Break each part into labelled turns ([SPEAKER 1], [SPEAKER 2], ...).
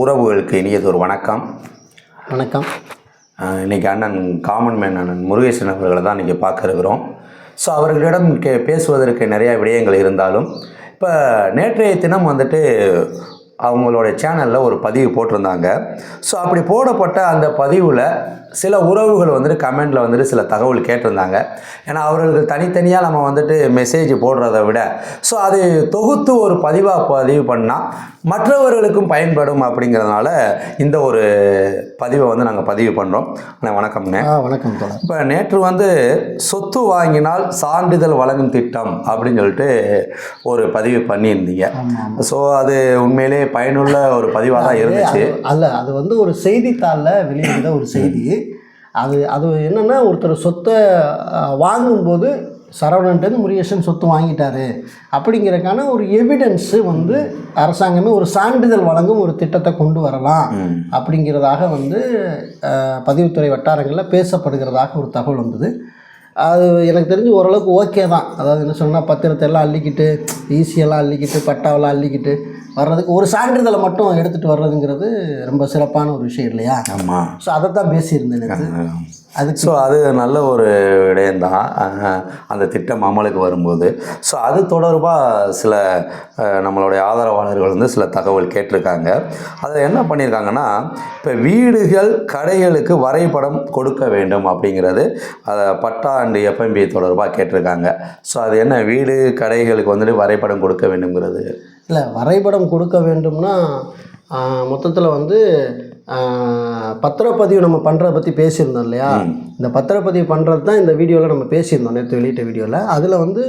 [SPEAKER 1] உறவுகளுக்கு இனியது ஒரு வணக்கம் வணக்கம் இன்றைக்கி அண்ணன் காமன் மேன் அண்ணன் முருகேசன் அவர்களை தான் இன்றைக்கி பார்க்க இருக்கிறோம் ஸோ அவர்களிடம் கே பேசுவதற்கு நிறையா விடயங்கள் இருந்தாலும் இப்போ நேற்றைய தினம் வந்துட்டு அவங்களோட சேனலில் ஒரு பதிவு போட்டிருந்தாங்க ஸோ அப்படி போடப்பட்ட அந்த பதிவில் சில உறவுகள் வந்துட்டு கமெண்டில் வந்துட்டு சில தகவல் கேட்டிருந்தாங்க ஏன்னா அவர்களுக்கு தனித்தனியாக நம்ம வந்துட்டு மெசேஜ் போடுறத விட ஸோ அது தொகுத்து ஒரு பதிவாக பதிவு பண்ணால் மற்றவர்களுக்கும் பயன்படும் அப்படிங்கிறதுனால இந்த ஒரு பதிவை வந்து நாங்கள் பதிவு பண்ணுறோம் அண்ணா வணக்கம்ண்ணே வணக்கம் இப்போ நேற்று வந்து சொத்து வாங்கினால் சான்றிதழ் வழங்கும் திட்டம் அப்படின்னு சொல்லிட்டு ஒரு பதிவு பண்ணியிருந்தீங்க ஸோ அது உண்மையிலே பயனுள்ள ஒரு பதிவாக தான் இருந்துச்சு
[SPEAKER 2] அல்ல அது வந்து ஒரு செய்தித்தாளில் வெளியிட ஒரு செய்தி அது அது என்னென்னா ஒருத்தர் சொத்தை வாங்கும்போது சரவணன்ட்டு முருகேசன் சொத்து வாங்கிட்டாரு அப்படிங்கிறக்கான ஒரு எவிடன்ஸு வந்து அரசாங்கமே ஒரு சான்றிதழ் வழங்கும் ஒரு திட்டத்தை கொண்டு வரலாம் அப்படிங்கிறதாக வந்து பதிவுத்துறை வட்டாரங்களில் பேசப்படுகிறதாக ஒரு தகவல் வந்தது அது எனக்கு தெரிஞ்சு ஓரளவுக்கு ஓகே தான் அதாவது என்ன சொன்னால் பத்திரத்தை எல்லாம் அள்ளிக்கிட்டு ஈஸியெல்லாம் அள்ளிக்கிட்டு பட்டாவெல்லாம் அள்ளிக்கிட்டு வர்றதுக்கு ஒரு சான்றிதழை மட்டும் எடுத்துகிட்டு வர்றதுங்கிறது ரொம்ப சிறப்பான ஒரு விஷயம் இல்லையா ஆமாம் ஸோ அதை தான் பேசியிருந்தேன்
[SPEAKER 1] அது ஸோ அது நல்ல ஒரு விடயம்தான் அந்த திட்டம் அமலுக்கு வரும்போது ஸோ அது தொடர்பாக சில நம்மளுடைய ஆதரவாளர்கள் வந்து சில தகவல் கேட்டிருக்காங்க அதில் என்ன பண்ணியிருக்காங்கன்னா இப்போ வீடுகள் கடைகளுக்கு வரைபடம் கொடுக்க வேண்டும் அப்படிங்கிறது அதை பட்டா அண்டு எஃப்எம்பி தொடர்பாக கேட்டிருக்காங்க ஸோ அது என்ன வீடு கடைகளுக்கு வந்துட்டு வரைபடம் கொடுக்க வேண்டுங்கிறது இல்லை வரைபடம் கொடுக்க வேண்டும்னா மொத்தத்தில் வந்து பத்திரப்பதிவு நம்ம பண்ணுறதை பற்றி பேசியிருந்தோம் இல்லையா இந்த பத்திரப்பதிவு பண்ணுறது தான் இந்த வீடியோவில் நம்ம பேசியிருந்தோம் நேற்று வெளியிட்ட வீடியோவில் அதில் வந்து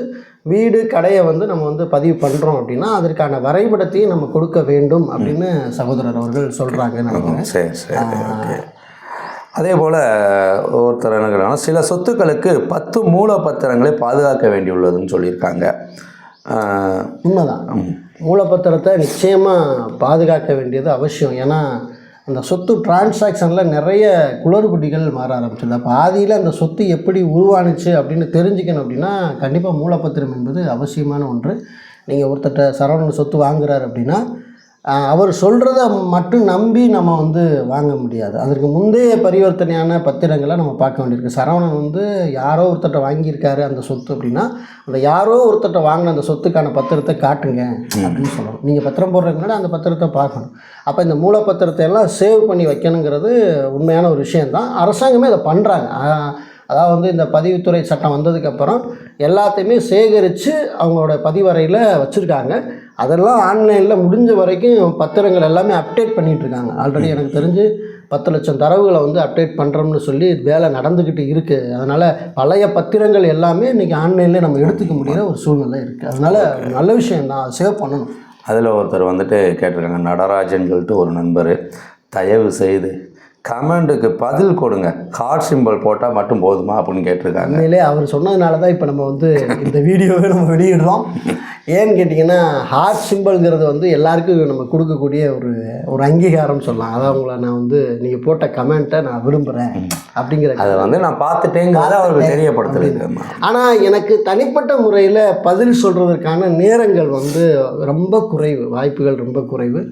[SPEAKER 1] வீடு கடையை வந்து நம்ம வந்து பதிவு பண்ணுறோம் அப்படின்னா அதற்கான வரைபடத்தையும் நம்ம கொடுக்க வேண்டும் அப்படின்னு சகோதரர் அவர்கள் சொல்கிறாங்க அதே போல் ஒருத்தர் என்ன சில சொத்துக்களுக்கு பத்து மூல பத்திரங்களை பாதுகாக்க வேண்டியுள்ளதுன்னு சொல்லியிருக்காங்க உண்மைதான் மூலப்பத்திரத்தை நிச்சயமாக பாதுகாக்க வேண்டியது அவசியம் ஏன்னா அந்த சொத்து டிரான்சாக்ஷனில் நிறைய குளறுபடிகள் மாற ஆரம்பிச்சிருந்தது அப்போ ஆதியில் அந்த சொத்து எப்படி உருவானுச்சு அப்படின்னு தெரிஞ்சுக்கணும் அப்படின்னா கண்டிப்பாக மூலப்பத்திரம் என்பது அவசியமான ஒன்று நீங்கள் ஒருத்தட்ட சரவணன் சொத்து வாங்குகிறார் அப்படின்னா அவர் சொல்கிறத மட்டும் நம்பி நம்ம வந்து வாங்க முடியாது அதற்கு முந்தைய பரிவர்த்தனையான பத்திரங்களை நம்ம பார்க்க வேண்டியிருக்கு சரவணன் வந்து யாரோ ஒருத்தட்ட வாங்கியிருக்காரு அந்த சொத்து அப்படின்னா அந்த யாரோ ஒருத்தட்ட வாங்கின அந்த சொத்துக்கான பத்திரத்தை காட்டுங்க அப்படின்னு சொல்லணும் நீங்கள் பத்திரம் போடுறதுக்கு முன்னாடி அந்த பத்திரத்தை பார்க்கணும் அப்போ இந்த மூல பத்திரத்தை எல்லாம் சேவ் பண்ணி வைக்கணுங்கிறது உண்மையான ஒரு விஷயந்தான் அரசாங்கமே அதை பண்ணுறாங்க அதாவது வந்து இந்த பதிவுத்துறை சட்டம் வந்ததுக்கப்புறம் எல்லாத்தையுமே சேகரித்து அவங்களோட பதிவறையில் வச்சுருக்காங்க அதெல்லாம் ஆன்லைனில் முடிஞ்ச வரைக்கும் பத்திரங்கள் எல்லாமே அப்டேட் பண்ணிகிட்ருக்காங்க ஆல்ரெடி எனக்கு தெரிஞ்சு பத்து லட்சம் தரவுகளை வந்து அப்டேட் பண்ணுறோம்னு சொல்லி வேலை நடந்துக்கிட்டு இருக்குது அதனால் பழைய பத்திரங்கள் எல்லாமே இன்றைக்கி ஆன்லைன்லேயே நம்ம எடுத்துக்க முடியாத ஒரு சூழ்நிலை இருக்குது அதனால் நல்ல விஷயம் தான் சேவ் பண்ணணும் அதில் ஒருத்தர் வந்துட்டு கேட்டிருக்காங்க நடராஜன் சொல்லிட்டு ஒரு நண்பர் தயவு செய்து கமெண்ட்டுக்கு பதில் கொடுங்க ஹார்ட் சிம்பிள் போட்டால் மட்டும் போதுமா அப்படின்னு கேட்டிருக்காங்க இல்லையே அவர் சொன்னதுனால தான் இப்போ நம்ம வந்து இந்த வீடியோவை நம்ம வெளியிடுறோம் ஏன்னு கேட்டிங்கன்னா ஹார்ட் சிம்பிள்ங்கிறது வந்து எல்லாருக்கும் நம்ம கொடுக்கக்கூடிய ஒரு ஒரு அங்கீகாரம் சொல்லலாம் அதை அவங்கள நான் வந்து நீங்கள் போட்ட கமெண்ட்டை நான் விரும்புகிறேன் அப்படிங்கிற அதை வந்து நான் பார்த்துட்டேங்கிறத அவர் தெரியப்படுத்துறேன் ஆனால் எனக்கு தனிப்பட்ட முறையில் பதில் சொல்கிறதுக்கான நேரங்கள் வந்து ரொம்ப குறைவு வாய்ப்புகள் ரொம்ப குறைவு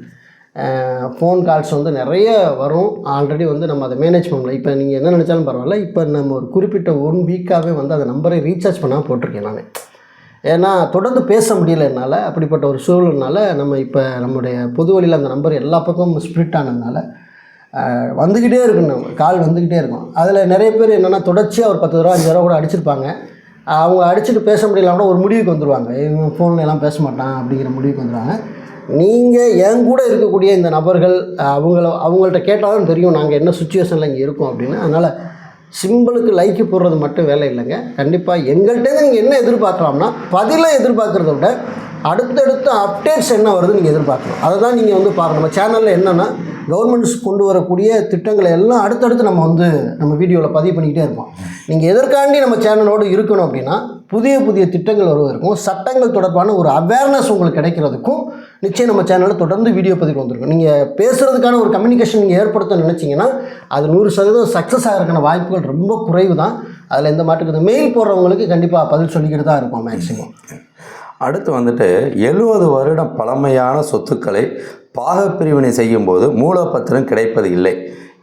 [SPEAKER 1] ஃபோன் கால்ஸ் வந்து நிறைய வரும் ஆல்ரெடி வந்து நம்ம அதை மேனேஜ் பண்ணல இப்போ நீங்கள் என்ன நினச்சாலும் பரவாயில்ல இப்போ நம்ம ஒரு குறிப்பிட்ட ஒன் வீக்காகவே வந்து அந்த நம்பரை ரீசார்ஜ் பண்ணால் போட்டிருக்கேன் நான் ஏன்னா தொடர்ந்து பேச முடியல என்னால் அப்படிப்பட்ட ஒரு சூழல்னால நம்ம இப்போ நம்முடைய பொது வழியில் அந்த நம்பர் எல்லா பக்கமும் ஸ்ப்ரிட் ஆனதுனால வந்துக்கிட்டே இருக்கும் நம்ம கால் வந்துக்கிட்டே இருக்கும் அதில் நிறைய பேர் என்னென்னா தொடர்ச்சியாக ஒரு பத்து ரூபா அஞ்சு ரூபா கூட அடிச்சிருப்பாங்க அவங்க அடிச்சுட்டு பேச முடியல கூட ஒரு முடிவுக்கு வந்துடுவாங்க இவங்க எல்லாம் பேச மாட்டான் அப்படிங்கிற முடிவுக்கு வந்துடுவாங்க நீங்கள் என் கூட இருக்கக்கூடிய இந்த நபர்கள் அவங்கள அவங்கள்ட்ட கேட்டால் தான் தெரியும் நாங்கள் என்ன சுச்சுவேஷனில் இங்கே இருக்கோம் அப்படின்னு அதனால் சிம்பிளுக்கு லைக்கு போடுறது மட்டும் வேலை இல்லைங்க கண்டிப்பாக எங்கள்கிட்டேருந்து நீங்கள் என்ன எதிர்பார்க்கலாம்னா பதிலை எதிர்பார்க்குறத விட அடுத்தடுத்த அப்டேட்ஸ் என்ன வருது நீங்கள் எதிர்பார்க்கணும் அதை தான் நீங்கள் வந்து பார்க்கணும் நம்ம சேனலில் என்னென்னா கவர்மெண்ட்ஸ் கொண்டு வரக்கூடிய திட்டங்களை எல்லாம் அடுத்தடுத்து நம்ம வந்து நம்ம வீடியோவில் பதிவு பண்ணிக்கிட்டே இருப்போம் நீங்கள் எதற்காண்டி நம்ம சேனலோடு இருக்கணும் அப்படின்னா புதிய புதிய திட்டங்கள் வருவதற்கும் சட்டங்கள் தொடர்பான ஒரு அவேர்னஸ் உங்களுக்கு கிடைக்கிறதுக்கும் நிச்சயம் நம்ம சேனலில் தொடர்ந்து வீடியோ பதிவு வந்திருக்கும் நீங்கள் பேசுகிறதுக்கான ஒரு கம்யூனிகேஷன் நீங்கள் ஏற்படுத்த நினச்சிங்கன்னா அது நூறு சதவீதம் சக்ஸஸ் ஆகிறதுக்கான வாய்ப்புகள் ரொம்ப குறைவு தான் அதில் எந்த மாட்டுக்கு மெயில் போடுறவங்களுக்கு கண்டிப்பாக பதில் சொல்லிக்கிட்டு தான் இருக்கும் மேக்ஸிமம் அடுத்து வந்துட்டு எழுபது வருடம் பழமையான சொத்துக்களை பாகப்பிரிவினை செய்யும்போது மூலப்பத்திரம் கிடைப்பது இல்லை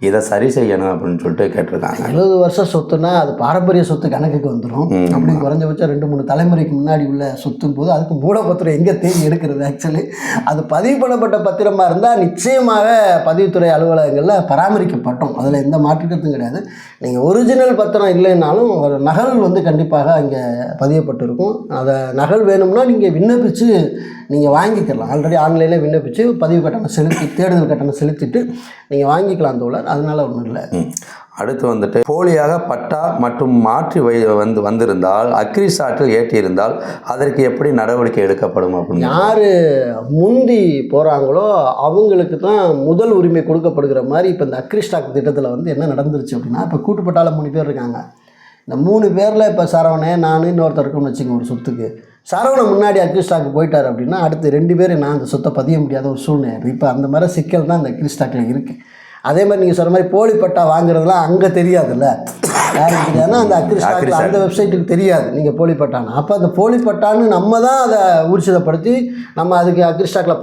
[SPEAKER 1] இதை சரி செய்யணும் அப்படின்னு சொல்லிட்டு கேட்டிருக்காங்க எழுபது வருஷம் சொத்துனா அது பாரம்பரிய சொத்து கணக்குக்கு வந்துடும் அப்படி குறைஞ்சபட்சம் ரெண்டு மூணு தலைமுறைக்கு முன்னாடி உள்ள சொத்தும் போது அதுக்கு மூலப்பத்திரம் எங்கே தேடி எடுக்கிறது ஆக்சுவலி அது பதிவு பண்ணப்பட்ட பத்திரமாக இருந்தால் நிச்சயமாக பதிவுத்துறை அலுவலகங்களில் பராமரிக்கப்பட்டோம் அதில் எந்த மாற்றுக்கத்தும் கிடையாது நீங்கள் ஒரிஜினல் பத்திரம் இல்லைன்னாலும் ஒரு நகல் வந்து கண்டிப்பாக அங்கே பதியப்பட்டிருக்கும் அதை நகல் வேணும்னா நீங்கள் விண்ணப்பித்து நீங்கள் வாங்கிக்கலாம் ஆல்ரெடி ஆன்லைனில் விண்ணப்பித்து பதிவு கட்டணம் செலுத்தி தேடுதல் கட்டணம் செலுத்திட்டு நீங்கள் வாங்கிக்கலாம் தோழர் அதனால ஒன்றும் இல்லை அடுத்து வந்துட்டு போலியாக பட்டா மற்றும் மாற்றி வை வந்து வந்திருந்தால் அக்ரி சாற்றில் ஏற்றியிருந்தால் அதற்கு எப்படி நடவடிக்கை எடுக்கப்படும் அப்படின்னு யார் முந்தி போகிறாங்களோ அவங்களுக்கு தான் முதல் உரிமை கொடுக்கப்படுகிற மாதிரி இப்போ இந்த அக்ரி ஸ்டாக் திட்டத்தில் வந்து என்ன நடந்துருச்சு அப்படின்னா இப்போ கூட்டுப்பட்டால மூணு பேர் இருக்காங்க இந்த மூணு பேரில் இப்போ சரவணே நான் இன்னொருத்தர் இருக்கோம்னு வச்சுக்கோங்க ஒரு சொத்துக்கு சரவணை முன்னாடி அக்ரிஸ்டாக்கு போயிட்டார் அப்படின்னா அடுத்து ரெண்டு பேரும் நான் அந்த சொத்தை பதிய முடியாத ஒரு சூழ்நிலை இப்போ அந்த மாதிரி சிக்கல் தான் அந்த அக்ரிஸ்டாக்கில் இருக்குது அதே மாதிரி நீங்கள் சொல்கிற மாதிரி போலி பட்டா வாங்குறதுலாம் அங்கே தெரியாதுல்ல யாருக்கு அந்த அக்ரி அந்த வெப்சைட்டுக்கு தெரியாது நீங்கள் போலி பட்டான்னு அப்போ அந்த போலி பட்டான்னு நம்ம தான் அதை ஊர்ச்சிதப்படுத்தி நம்ம அதுக்கு அக்ரி ஸ்டாக்கில்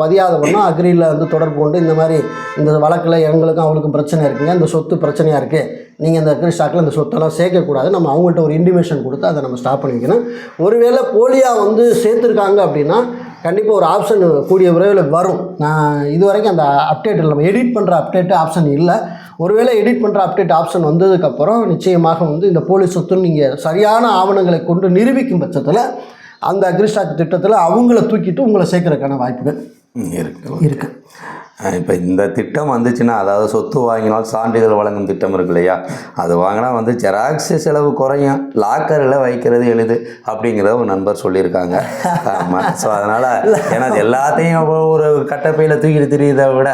[SPEAKER 1] ஒன்றும் அக்ரியில் வந்து தொடர்பு கொண்டு இந்த மாதிரி இந்த வழக்கில் எங்களுக்கும் அவங்களுக்கும் பிரச்சனை இருக்குங்க இந்த சொத்து பிரச்சனையாக இருக்குது நீங்கள் அந்த அக்ரி ஸ்டாக்கில் இந்த சொத்தெல்லாம் சேர்க்கக்கூடாது நம்ம அவங்கள்ட்ட ஒரு இன்டிமேஷன் கொடுத்து அதை நம்ம ஸ்டாப் பண்ணிக்கணும் ஒருவேளை போலியாக வந்து சேர்த்துருக்காங்க அப்படின்னா கண்டிப்பாக ஒரு ஆப்ஷன் கூடிய விரைவில் வரும் நான் இது வரைக்கும் அந்த அப்டேட் இல்லை எடிட் பண்ணுற அப்டேட்டு ஆப்ஷன் இல்லை ஒருவேளை எடிட் பண்ணுற அப்டேட் ஆப்ஷன் வந்ததுக்கப்புறம் நிச்சயமாக வந்து இந்த போலீஸ் சொத்துன்னு நீங்கள் சரியான ஆவணங்களை கொண்டு நிரூபிக்கும் பட்சத்தில் அந்த அக்ரிஸ்டாக் திட்டத்தில் அவங்கள தூக்கிட்டு உங்களை சேர்க்கறதுக்கான வாய்ப்புகள் இருக்கு இருக்குது இப்போ இந்த திட்டம் வந்துச்சுன்னா அதாவது சொத்து வாங்கினால் சான்றிதழ் வழங்கும் திட்டம் இருக்கு இல்லையா அது வாங்கினா வந்து ஜெராக்ஸ் செலவு குறையும் லாக்கரில் வைக்கிறது எளிது அப்படிங்கிறத ஒரு நண்பர் சொல்லியிருக்காங்க ஆமாம் ஸோ அதனால் ஏன்னா எல்லாத்தையும் ஒரு கட்டப்பையில் தூக்கிட்டு திரியுதை விட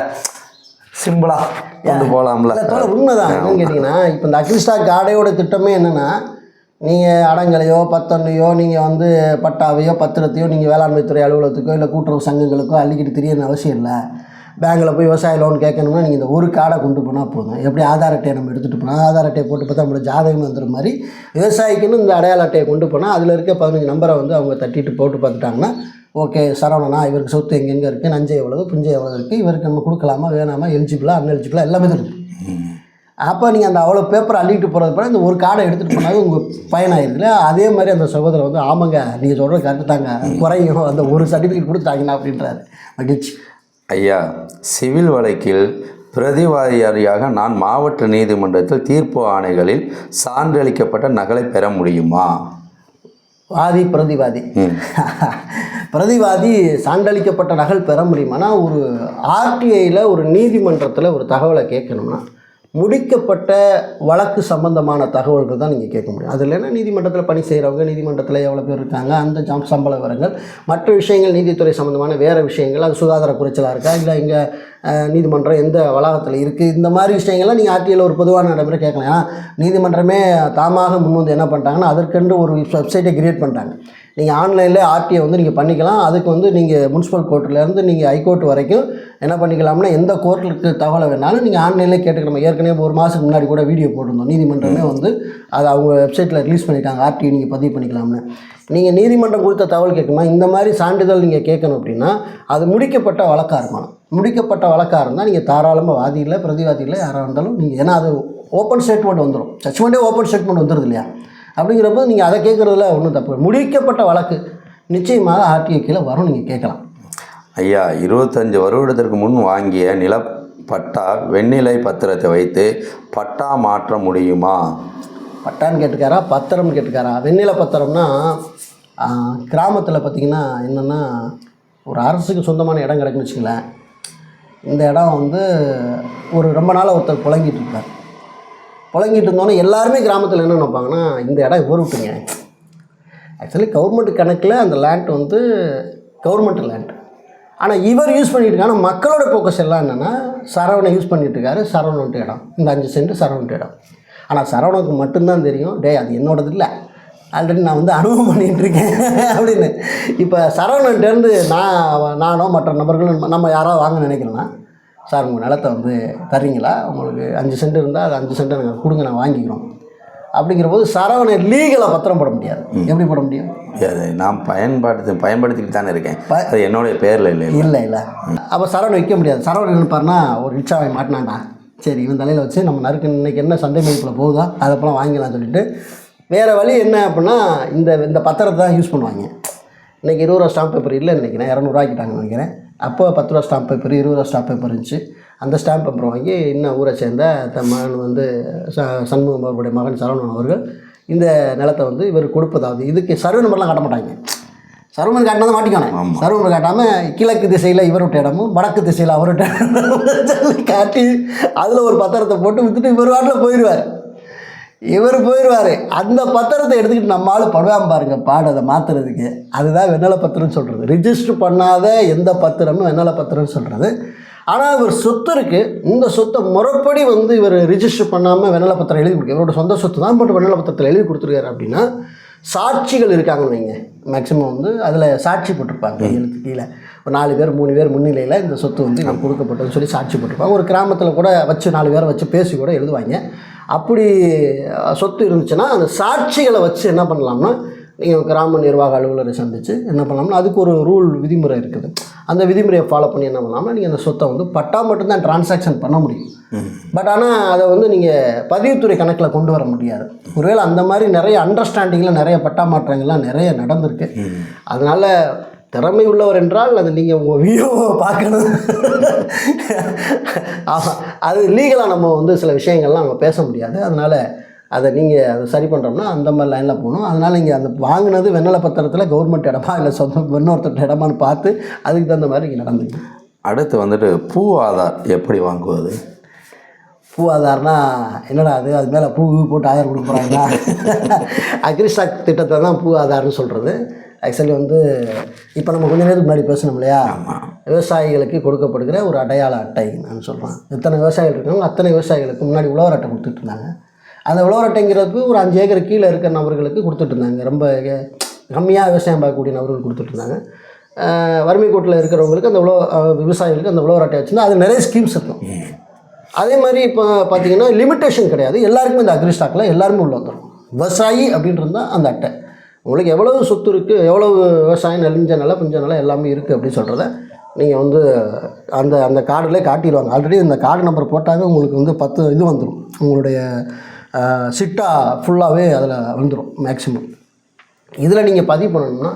[SPEAKER 1] சிம்பிளாக கொண்டு போகலாம்ல உண்மைதான் கேட்டிங்கன்னா இப்போ இந்த அக்ரிஸ்டா காடையோட திட்டமே என்னென்னா நீங்கள் அடங்கலையோ பத்தொன்னையோ நீங்கள் வந்து பட்டாவையோ பத்திரத்தையோ நீங்கள் வேளாண்மைத்துறை அலுவலகத்துக்கோ இல்லை கூட்டுறவு சங்கங்களுக்கோ அள்ளிக்கிட்டு தெரியணும்னு அவசியம் இல்லை பேங்கில் போய் விவசாய லோன் கேட்கணும்னா நீங்கள் இந்த ஒரு கார்டை கொண்டு போனால் போதும் எப்படி ஆதார் அட்டையை நம்ம எடுத்துகிட்டு போனால் ஆதார் அட்டையை போட்டு பார்த்தா நம்மளோட ஜாதகம் வந்துடுற மாதிரி விவசாயிக்குன்னு இந்த அடையாள அட்டையை கொண்டு போனால் அதில் இருக்க பதினஞ்சு நம்பரை வந்து அவங்க தட்டிட்டு போட்டு பார்த்துட்டாங்கன்னா ஓகே சரவணனா இவருக்கு சொத்து எங்கெங்கே இருக்குது நஞ்சை எவ்வளோ புஞ்சை எவ்வளோ இருக்குது இவருக்கு நம்ம கொடுக்கலாமா வேணாமா எலிஜிபிளா அன்எலிஜிபிளா எல்லாமே இருக்குது அப்போ நீங்கள் அந்த அவ்வளோ பேப்பரை அள்ளிட்டு போகிறது போல இந்த ஒரு கார்டை எடுத்துகிட்டு போனாலும் உங்கள் பயனாயிருக்குல்ல அதே மாதிரி அந்த சகோதரர் வந்து ஆமாங்க நீங்கள் சொல்கிற கரெக்டு தாங்க குறையும் அந்த ஒரு சர்டிஃபிகேட் கொடுத்தாங்கன்னா அப்படின்றாரு மகிழ்ச்சி ஐயா சிவில் வழக்கில் பிரதிவாதியாரியாக நான் மாவட்ட நீதிமன்றத்தில் தீர்ப்பு ஆணைகளில் சான்றளிக்கப்பட்ட நகலை பெற முடியுமா வாதி பிரதிவாதி பிரதிவாதி சான்றளிக்கப்பட்ட நகல் பெற முடியுமானா ஒரு ஆர்டிஐயில் ஒரு நீதிமன்றத்தில் ஒரு தகவலை கேட்கணும்னா முடிக்கப்பட்ட வழக்கு சம்பந்தமான தகவல்கள் தான் நீங்கள் கேட்க முடியும் அதில் என்ன நீதிமன்றத்தில் பணி செய்கிறவங்க நீதிமன்றத்தில் எவ்வளோ பேர் இருக்காங்க அந்த ஜாம் சம்பள விவரங்கள் மற்ற விஷயங்கள் நீதித்துறை சம்மந்தமான வேறு விஷயங்கள் அது சுகாதார குறைச்சலாக இருக்கா இல்லை இங்கே நீதிமன்றம் எந்த வளாகத்தில் இருக்குது இந்த மாதிரி விஷயங்கள்லாம் நீங்கள் ஆர்டிஐயில் ஒரு பொதுவான நடைமுறை கேட்கலாம் நீதிமன்றமே தாமாக முன் வந்து என்ன பண்ணிட்டாங்கன்னா அதற்கென்று ஒரு வெப்சைட்டை கிரியேட் பண்ணிட்டாங்க நீங்கள் ஆன்லைனில் ஆர்டிஐ வந்து நீங்கள் பண்ணிக்கலாம் அதுக்கு வந்து நீங்கள் முனிசிபல் கோர்ட்லேருந்து நீங்கள் ஹைகோர்ட் வரைக்கும் என்ன பண்ணிக்கலாம்னா எந்த கோர்ட்டுக்கு தகவலை வேணாலும் நீங்கள் ஆன்லைனில் கேட்டுக்கலாம் ஏற்கனவே ஒரு மாதத்துக்கு முன்னாடி கூட வீடியோ போட்டிருந்தோம் நீதிமன்றமே வந்து அதை அவங்க வெப்சைட்டில் ரிலீஸ் பண்ணிட்டாங்க ஆர்டிஐ நீங்கள் பதிவு பண்ணிக்கலாம்னு நீங்கள் நீதிமன்றம் கொடுத்த தகவல் கேட்கணுமா இந்த மாதிரி சான்றிதழ் நீங்கள் கேட்கணும் அப்படின்னா அது முடிக்கப்பட்ட வழக்காக இருக்கணும் முடிக்கப்பட்ட வழக்காக இருந்தால் நீங்கள் தாராளமாக வாதியில் பிரதிவாதியில் யாராக இருந்தாலும் நீங்கள் ஏன்னா அது ஓப்பன் ஸ்டேட்மெண்ட் வந்துடும் ஜட்மெண்ட்டே ஓப்பன் ஸ்டேட்மெண்ட் வந்துடுது இல்லையா அப்படிங்கிறப்போ நீங்கள் அதை கேட்குறதுல ஒன்றும் தப்பு முடிக்கப்பட்ட வழக்கு நிச்சயமாக ஆர்டிஐ கீழே வரும் நீங்கள் கேட்கலாம் ஐயா இருபத்தஞ்சு வருடத்திற்கு முன் வாங்கிய நில பட்டா வெண்ணிலை பத்திரத்தை வைத்து பட்டா மாற்ற முடியுமா பட்டான்னு கேட்டுக்காரா பத்திரம்னு கேட்டுக்காரா வெண்ணிலை பத்திரம்னா கிராமத்தில் பார்த்திங்கன்னா என்னென்னா ஒரு அரசுக்கு சொந்தமான இடம் கிடைக்குன்னு வச்சுக்கல இந்த இடம் வந்து ஒரு ரொம்ப நாளாக ஒருத்தர் புழங்கிட்டு இருக்கார் புழங்கிட்டு இருந்தோன்னே எல்லாருமே கிராமத்தில் என்ன நினைப்பாங்கன்னா இந்த இடம் இவர் விட்டுங்க ஆக்சுவலி கவர்மெண்ட் கணக்கில் அந்த லேண்ட் வந்து கவர்மெண்ட் லேண்ட் ஆனால் இவர் யூஸ் பண்ணிட்டு இருக்காங்க மக்களோட ஃபோக்கஸ் எல்லாம் என்னென்னா சரவணை யூஸ் பண்ணிட்டு இருக்காரு சரவணன்ட்டு இடம் இந்த அஞ்சு சென்ட் சரவணன்ட்டு இடம் ஆனால் சரவணனுக்கு மட்டும்தான் தெரியும் டே அது என்னோடது இல்லை ஆல்ரெடி நான் வந்து அனுபவம் பண்ணிகிட்ருக்கேன் அப்படின்னு இப்போ சரவணன்ட்டேருந்து நான் நானோ மற்ற நபர்களும் நம்ம யாராவது வாங்க நினைக்கிறேன்னா சார் உங்கள் நிலத்தை வந்து தர்றீங்களா உங்களுக்கு அஞ்சு சென்ட் இருந்தால் அது அஞ்சு சென்ட் எனக்கு கொடுங்க நான் வாங்கிக்கிறோம் அப்படிங்கிற போது சரவணை லீகலாக பத்திரம் போட முடியாது எப்படி போட முடியும் அது நான் பயன்பாடு பயன்படுத்திட்டு தானே இருக்கேன் அது என்னுடைய பேரில் இல்லை இல்லை இல்லை அப்போ சரவணை விற்க முடியாது சரவணை நினைப்பார்னா ஒரு ரிக்ஷாவை மாட்டினாண்டா சரி இவன் தலையில் வச்சு நம்ம நறுக்கு இன்றைக்கி என்ன சண்டை மதிப்பில் போகுதோ அதப்பெல்லாம் வாங்கிக்கலாம் சொல்லிட்டு வேறு வழி என்ன அப்படின்னா இந்த இந்த பத்திரத்தை தான் யூஸ் பண்ணுவாங்க இன்றைக்கி இருபது ரூபா ஸ்டாம்ப் பேப்பர் இல்லை நினைக்கிறேன் இரநூறுவாக்கிட்டாங்கன்னு நினைக்கிறேன் அப்போ பத்து ரூபா ஸ்டாம்ப் பேப்பர் இருபது ரூபா ஸ்டாம்ப் பேப்பர் இருந்துச்சு அந்த ஸ்டாம்ப் பேப்பர் வாங்கி இன்னும் ஊரை சேர்ந்த த மகன் வந்து ச சண்முகம் அவருடைய மகன் சரவணன் அவர்கள் இந்த நிலத்தை வந்து இவர் கொடுப்பதாவது இதுக்கு சர்வே நம்பர்லாம் காட்ட மாட்டாங்க சரவணன் காட்டினா தான் மாட்டிக்கணும் நம்பர் காட்டாமல் கிழக்கு திசையில் இவருடைய இடமும் வடக்கு திசையில் அவருடைய காட்டி அதில் ஒரு பத்திரத்தை போட்டு விற்றுட்டு இவர் வாட்டில் போயிடுவார் இவர் போயிடுவார் அந்த பத்திரத்தை எடுத்துக்கிட்டு நம்மளால் படுவாம பாருங்க பாட அதை மாற்றுறதுக்கு அதுதான் வெண்ணல பத்திரம்னு சொல்கிறது ரிஜிஸ்டர் பண்ணாத எந்த பத்திரமும் வெண்ணல பத்திரம்னு சொல்கிறது ஆனால் இவர் சொத்து இருக்குது இந்த சொத்தை முறைப்படி வந்து இவர் ரிஜிஸ்டர் பண்ணாமல் வெண்ணல பத்திரம் எழுதி கொடுக்க இவரோட சொந்த சொத்து தான் பட் வெண்ணல பத்திரத்தில் எழுதி கொடுத்துருக்காரு அப்படின்னா சாட்சிகள் இருக்காங்கன்னு வைங்க மேக்ஸிமம் வந்து அதில் சாட்சி போட்டிருப்பாங்க எழுத்து கீழே ஒரு நாலு பேர் மூணு பேர் முன்னிலையில் இந்த சொத்து வந்து நம்ம கொடுக்கப்பட்டதுன்னு சொல்லி சாட்சி போட்டிருப்பாங்க ஒரு கிராமத்தில் கூட வச்சு நாலு பேரை வச்சு பேசி கூட எழுதுவாங்க அப்படி சொத்து இருந்துச்சுன்னா அந்த சாட்சிகளை வச்சு என்ன பண்ணலாம்னா நீங்கள் கிராம நிர்வாக அலுவலரை சந்தித்து என்ன பண்ணலாம்னா அதுக்கு ஒரு ரூல் விதிமுறை இருக்குது அந்த விதிமுறையை ஃபாலோ பண்ணி என்ன பண்ணலாம்னா நீங்கள் அந்த சொத்தை வந்து பட்டா மட்டும்தான் டிரான்சாக்ஷன் பண்ண முடியும் பட் ஆனால் அதை வந்து நீங்கள் பதிவுத்துறை கணக்கில் கொண்டு வர முடியாது ஒருவேளை அந்த மாதிரி நிறைய அண்டர்ஸ்டாண்டிங்கில் நிறைய பட்டா மாற்றங்கள்லாம் நிறைய நடந்திருக்கு அதனால் திறமை உள்ளவர் என்றால் அது நீங்கள் உங்கள் வியூவை பார்க்கணும் அது லீகலாக நம்ம வந்து சில விஷயங்கள்லாம் அங்கே பேச முடியாது அதனால் அதை நீங்கள் அதை சரி பண்ணுறோம்னா அந்த மாதிரி லைனில் போகணும் அதனால் இங்கே அந்த வாங்கினது வெண்ணலை பத்திரத்தில் கவர்மெண்ட் இடமா இல்லை சொந்த இன்னொருத்தர் இடமான்னு பார்த்து அதுக்கு தகுந்த மாதிரி இங்கே நடந்துங்க அடுத்து வந்துட்டு பூ ஆதார் எப்படி வாங்குவது பூ ஆதார்னா என்னடா அது அது மேலே பூ போட்டு ஆதார் கொடுக்குறாங்க அக்ரிஸ்டாக் திட்டத்தை தான் பூ ஆதார்னு சொல்கிறது ஆக்சுவலி வந்து இப்போ நம்ம கொஞ்ச நேரத்துக்கு முன்னாடி பேசணும் இல்லையா விவசாயிகளுக்கு கொடுக்கப்படுகிற ஒரு அடையாள அட்டை நான் சொல்கிறேன் எத்தனை விவசாயிகள் இருக்காங்க அத்தனை விவசாயிகளுக்கு முன்னாடி உழவர் அட்டை கொடுத்துட்டு இருந்தாங்க அந்த உழவர் அட்டைங்கிறதுக்கு ஒரு அஞ்சு ஏக்கர் கீழே இருக்கிற நபர்களுக்கு கொடுத்துட்டு இருந்தாங்க ரொம்ப கம்மியாக விவசாயம் பார்க்கக்கூடிய நபர்கள் கொடுத்துட்டு இருந்தாங்க வறுமை கூட்டில் இருக்கிறவங்களுக்கு அந்த உழவு விவசாயிகளுக்கு அந்த உழவர் அட்டை வச்சுருந்தா அது நிறைய ஸ்கீம்ஸ் இருக்கும் அதே மாதிரி இப்போ பார்த்தீங்கன்னா லிமிட்டேஷன் கிடையாது எல்லாருக்குமே இந்த அக்ரி ஸ்டாக்கில் எல்லாருமே உள்ள வந்துடும் விவசாயி அப்படின்றது தான் அந்த அட்டை உங்களுக்கு எவ்வளவு சொத்து இருக்குது எவ்வளவு விவசாயம் நெலிஞ்ச நிலம் கொஞ்ச நிலம் எல்லாமே இருக்குது அப்படின்னு சொல்கிறத நீங்கள் வந்து அந்த அந்த கார்டுலேயே காட்டிடுவாங்க ஆல்ரெடி இந்த கார்டு நம்பர் போட்டாவே உங்களுக்கு வந்து பத்து இது வந்துடும் உங்களுடைய சிட்டா ஃபுல்லாகவே அதில் வந்துடும் மேக்ஸிமம் இதில் நீங்கள் பதிவு பண்ணணும்னா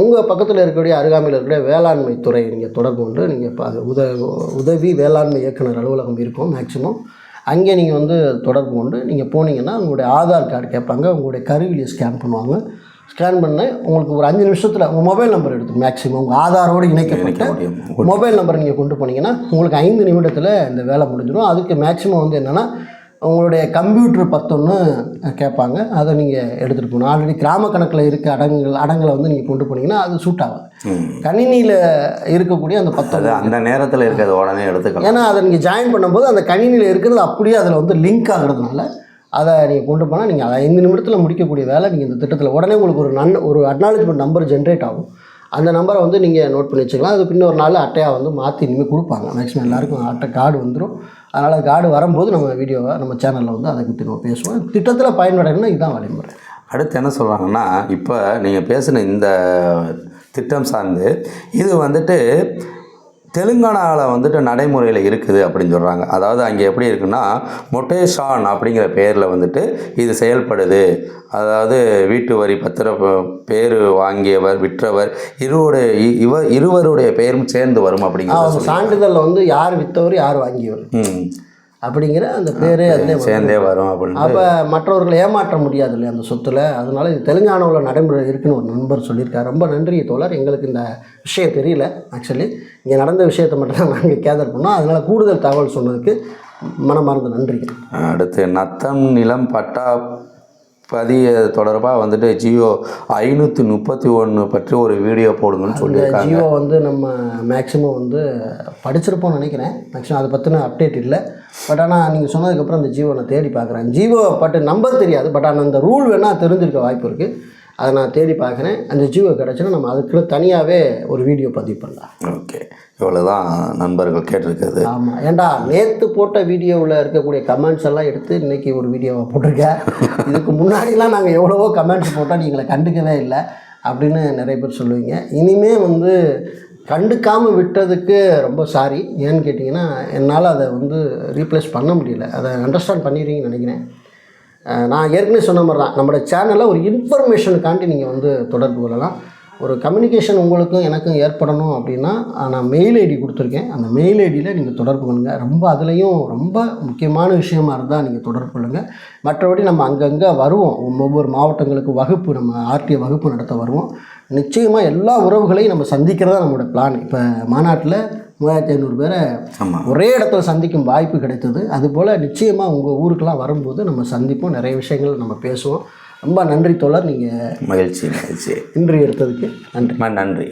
[SPEAKER 1] உங்கள் பக்கத்தில் இருக்கக்கூடிய அருகாமையில் இருக்கக்கூடிய வேளாண்மை துறை நீங்கள் தொடர்பு கொண்டு நீங்கள் ப உத உதவி வேளாண்மை இயக்குனர் அலுவலகம் இருக்கும் மேக்ஸிமம் அங்கே நீங்கள் வந்து தொடர்பு கொண்டு நீங்கள் போனீங்கன்னா உங்களுடைய ஆதார் கார்டு கேட்பாங்க உங்களுடைய கருவிலியை ஸ்கேன் பண்ணுவாங்க ஸ்கேன் பண்ணி உங்களுக்கு ஒரு அஞ்சு நிமிஷத்தில் உங்கள் மொபைல் நம்பர் எடுத்து மேக்ஸிமம் உங்கள் ஆதாரோடு இணைக்கப்பட்ட மொபைல் நம்பரை நீங்கள் கொண்டு போனீங்கன்னா உங்களுக்கு ஐந்து நிமிடத்தில் இந்த வேலை முடிஞ்சிடும் அதுக்கு மேக்ஸிமம் வந்து என்னென்னா உங்களுடைய கம்ப்யூட்டர் பத்தொன்று கேட்பாங்க அதை நீங்கள் எடுத்துகிட்டு போகணும் ஆல்ரெடி கிராம கணக்கில் இருக்க அடங்குகள் அடங்களை வந்து நீங்கள் கொண்டு போனீங்கன்னா அது சூட் ஆகும் கணினியில் இருக்கக்கூடிய அந்த பத்தொன்று அந்த நேரத்தில் இருக்கிறது உடனே எடுத்துக்கலாம் ஏன்னா அதை நீங்கள் ஜாயின் பண்ணும்போது அந்த கணினியில் இருக்கிறது அப்படியே அதில் வந்து லிங்க் ஆகிறதுனால அதை நீங்கள் கொண்டு போனால் நீங்கள் அதை ஐந்து நிமிடத்தில் முடிக்கக்கூடிய வேலை நீங்கள் இந்த திட்டத்தில் உடனே உங்களுக்கு ஒரு நன் ஒரு அக்னாலஜ்மெண்ட் நம்பர் ஜென்ரேட் ஆகும் அந்த நம்பரை வந்து நீங்கள் நோட் பண்ணி வச்சுக்கலாம் அது பின்ன ஒரு நாள் அட்டையாக வந்து மாற்றி இனிமேல் கொடுப்பாங்க மேக்ஸிமம் எல்லாருக்கும் அட்டை கார்டு வந்துடும் அதனால் கார்டு வரும்போது நம்ம வீடியோவை நம்ம சேனலில் வந்து அதை பற்றி நம்ம பேசுவோம் திட்டத்தில் பயன்படணும்னா இதுதான் வழிமுறை அடுத்து என்ன சொல்கிறாங்கன்னா இப்போ நீங்கள் பேசின இந்த திட்டம் சார்ந்து இது வந்துட்டு தெலுங்கானாவில் வந்துட்டு நடைமுறையில் இருக்குது அப்படின்னு சொல்கிறாங்க அதாவது அங்கே எப்படி இருக்குன்னா மொட்டேஷான் அப்படிங்கிற பேரில் வந்துட்டு இது செயல்படுது அதாவது வீட்டு வரி பத்திர பேர் வாங்கியவர் விற்றவர் இருவருடைய இவர் இருவருடைய பெயரும் சேர்ந்து வரும் அப்படிங்கிற சான்றிதழில் வந்து யார் விற்றவர் யார் வாங்கியவர் அப்படிங்கிற அந்த பேரே அதிலே சேர்ந்தே வரும் அப்படின்னு அப்போ மற்றவர்களை ஏமாற்ற முடியாது இல்லையா அந்த சொத்துல அதனால் இது தெலுங்கானாவில் நடைமுறை இருக்குன்னு ஒரு நண்பர் சொல்லியிருக்காரு ரொம்ப நன்றி தோழர் எங்களுக்கு இந்த விஷயம் தெரியல ஆக்சுவலி இங்கே நடந்த விஷயத்தை மட்டும் தான் நாங்கள் கேதர் பண்ணோம் அதனால் கூடுதல் தகவல் சொன்னதுக்கு மனமார்ந்த நன்றி அடுத்து நத்தம் நிலம் பட்டா பதிய தொடர்பாக வந்துட்டு ஜியோ ஐநூற்றி முப்பத்தி ஒன்று பற்றி ஒரு வீடியோ போடுங்கன்னு சொல்லியிருக்காங்க ஜியோ வந்து நம்ம மேக்ஸிமம் வந்து படிச்சிருப்போம்னு நினைக்கிறேன் மேக்ஸிமம் அதை பற்றின அப்டேட் இல்லை பட் ஆனால் நீங்கள் சொன்னதுக்கப்புறம் அந்த ஜியோ நான் தேடி பார்க்குறேன் ஜியோ பட்டு நம்பர் தெரியாது பட் ஆனால் அந்த ரூல் வேணால் தெரிஞ்சிருக்க வாய்ப்பு இருக்குது அதை நான் தேடி பார்க்குறேன் அந்த ஜீவோ கிடச்சுன்னா நம்ம அதுக்குள்ளே தனியாகவே ஒரு வீடியோ பதிவு பண்ணலாம் ஓகே இவ்வளோதான் நண்பர்கள் கேட்டிருக்கிறது ஆமாம் ஏண்டா நேற்று போட்ட வீடியோவில் இருக்கக்கூடிய கமெண்ட்ஸ் எல்லாம் எடுத்து இன்றைக்கி ஒரு வீடியோவை போட்டிருக்கேன் இதுக்கு முன்னாடிலாம் நாங்கள் எவ்வளவோ கமெண்ட்ஸ் போட்டால் நீங்களை கண்டுக்கவே இல்லை அப்படின்னு நிறைய பேர் சொல்லுவீங்க இனிமே வந்து கண்டுக்காமல் விட்டதுக்கு ரொம்ப சாரி ஏன்னு கேட்டிங்கன்னா என்னால் அதை வந்து ரீப்ளேஸ் பண்ண முடியல அதை அண்டர்ஸ்டாண்ட் பண்ணிடுறீங்கன்னு நினைக்கிறேன் நான் ஏற்கனவே சொன்ன மாதிரி தான் நம்மளோட சேனலில் ஒரு இன்ஃபர்மேஷனுக்காண்டி நீங்கள் வந்து தொடர்பு கொள்ளலாம் ஒரு கம்யூனிகேஷன் உங்களுக்கும் எனக்கும் ஏற்படணும் அப்படின்னா நான் மெயில் ஐடி கொடுத்துருக்கேன் அந்த மெயில் ஐடியில் நீங்கள் தொடர்பு கொள்ளுங்கள் ரொம்ப அதுலேயும் ரொம்ப முக்கியமான விஷயமா இருந்தால் நீங்கள் தொடர்பு கொள்ளுங்கள் மற்றபடி நம்ம அங்கங்கே வருவோம் ஒவ்வொரு மாவட்டங்களுக்கு வகுப்பு நம்ம ஆர்டிஐ வகுப்பு நடத்த வருவோம் நிச்சயமாக எல்லா உறவுகளையும் நம்ம சந்திக்கிறதா நம்மளோட பிளான் இப்போ மாநாட்டில் மூவாயிரத்தி ஐநூறு பேரை ஒரே இடத்துல சந்திக்கும் வாய்ப்பு கிடைத்தது அதுபோல் நிச்சயமாக உங்கள் ஊருக்கெலாம் வரும்போது நம்ம சந்திப்போம் நிறைய விஷயங்கள் நம்ம பேசுவோம் ரொம்ப நன்றி தோழர் நீங்கள் மகிழ்ச்சி மகிழ்ச்சி இன்று எடுத்ததுக்கு நன்றி நன்றி